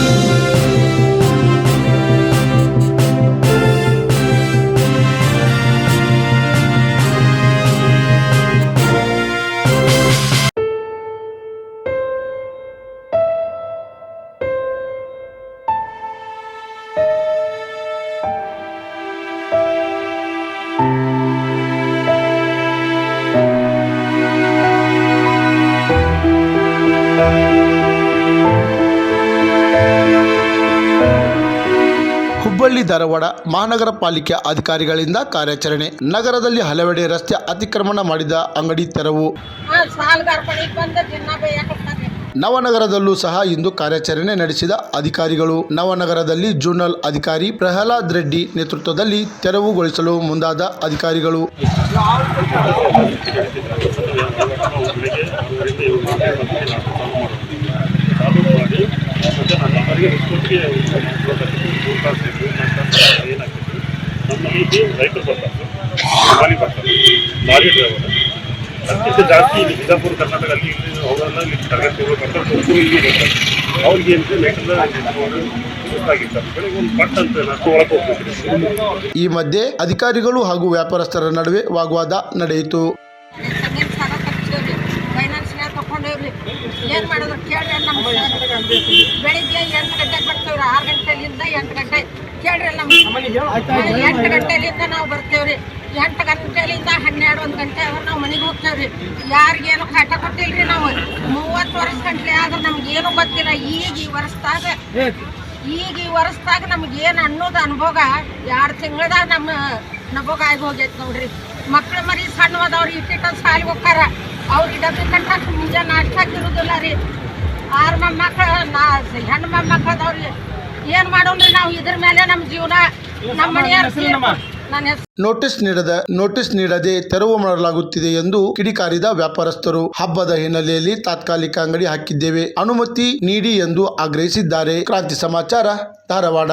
Música Hubballi, Dharwad ಮಹಾನಗರ ಪಾಲಿಕೆ ಅಧಿಕಾರಿಗಳಿಂದ ಕಾರ್ಯಾಚರಣೆ. ನಗರದಲ್ಲಿ ಹಲವೆಡೆ ರಸ್ತೆ ಅತಿಕ್ರಮಣ ಮಾಡಿದ ಅಂಗಡಿ ತೆರವು. ನವನಗರದಲ್ಲೂ ಸಹ ಇಂದು ಕಾರ್ಯಾಚರಣೆ ನಡೆಸಿದ ಅಧಿಕಾರಿಗಳು. ನವನಗರದಲ್ಲಿ ಜೂನಲ್ ಅಧಿಕಾರಿ ಪ್ರಹ್ಲಾದ್ ರೆಡ್ಡಿ ನೇತೃತ್ವದಲ್ಲಿ ತೆರವುಗೊಳಿಸಲು ಮುಂದಾದ ಅಧಿಕಾರಿಗಳು. ಮಾಡಿ ರೈತರು ಬರ್ತಾರೆ ಖಾಲಿ ಬರ್ತಾರೆ ಲಾರಿ ಡ್ರೈವರ್ ಅತ್ಯಂತ ಜಾಸ್ತಿ ಇಲ್ಲಿ ಕರ್ನಾಟಕ ಅಲ್ಲಿ ಇಲ್ಲಿ ಬರ್ತಾರೆ ಅವ್ರಿಗೆ ಏನು ಲೈಟೆಲ್ಲ ಒಂದು ಪಟ್ ಅಂತ ನಾವು ಈ ಮಧ್ಯೆ ಅಧಿಕಾರಿಗಳು ಹಾಗೂ ವ್ಯಾಪಾರಸ್ಥರ ನಡುವೆ ವಾಗ್ವಾದ ನಡೆಯಿತು. ಏನು ಬೆಳಿಗ್ಗೆ ಎಂಟು ಗಂಟೆಗೆ ಬರ್ತೇವ್ರಿ. ಆರು ಗಂಟೆಯಿಂದ ಎಂಟು ಗಂಟೆ. ಎಂಟು ಗಂಟೆಲಿಂದ ನಾವು ಬರ್ತೇವ್ರಿ. ಎಂಟು ಗಂಟೆಲಿಂದ ಹನ್ನೆರಡು ಒಂದು ಗಂಟೆ ಅವ್ರು ನಾವು ಮನೆಗೆ ಹೋಗ್ತೇವ್ರಿ. ಯಾರಿಗೇನು ಕಾಟ ಕೊಟ್ಟಿಲ್ರಿ ನಾವು. ಮೂವತ್ತು ವರ್ಷ ಗಂಟ್ಲೆ ಆದ್ರೆ ನಮ್ಗೇನು ಗೊತ್ತಿಲ್ಲ. ಈಗ ಈ ವರ್ಷದಾಗ ಈಗ ಈ ವರ್ಷದಾಗ ನಮ್ಗೇನು ಏನು ಅನ್ನೋದು ಅನುಭವ ಎರಡು ತಿಂಗಳದಾಗ ನಮ್ಮ ನಭೋಗ ಆಗಿ ಹೋಗೈತೆ ನೋಡ್ರಿ. ಮಕ್ಳು ಮರಿ ಸಣ್ಣವದವ್ರು ಇಟ್ಟಿಟ್ಟ ಸಾಲಿಗೆ ಹೋಗ್ತಾರ. ಅವ್ರಿಗೆ ಡಬ್ಬಿ ಕಟ್ಟಾಕ ಮುಂಜಾನೆ ಇರುದಿಲ್ಲ ರೀ. ಆರು ಮೊಮ್ಮಕ್ಳು ನಾ ಹೆಣ್ಣು ಮೊಮ್ಮಕ್ಳು ಅದಾವ್ರಿ ಏನು ಮಾಡೋಣ್ರಿ ನಾವು? ಇದ್ರ ನೋಟಿಸ್ ನೀಡದ ನೋಟಿಸ್ ನೀಡದೆ ತೆರವು ಮಾಡಲಾಗುತ್ತಿದೆ ಎಂದು ಕಿಡಿಕಾರಿದ ವ್ಯಾಪಾರಸ್ಥರು. ಹಬ್ಬದ ಹಿನ್ನೆಲೆಯಲ್ಲಿ ತಾತ್ಕಾಲಿಕ ಅಂಗಡಿ ಹಾಕಿದ್ದೇವೆ. ಅನುಮತಿ ನೀಡಿ ಎಂದು ಆಗ್ರಹಿಸಿದ್ದಾರೆ. ಕ್ರಾಂತಿ ಸಮಾಚಾರ ಧಾರವಾಡ.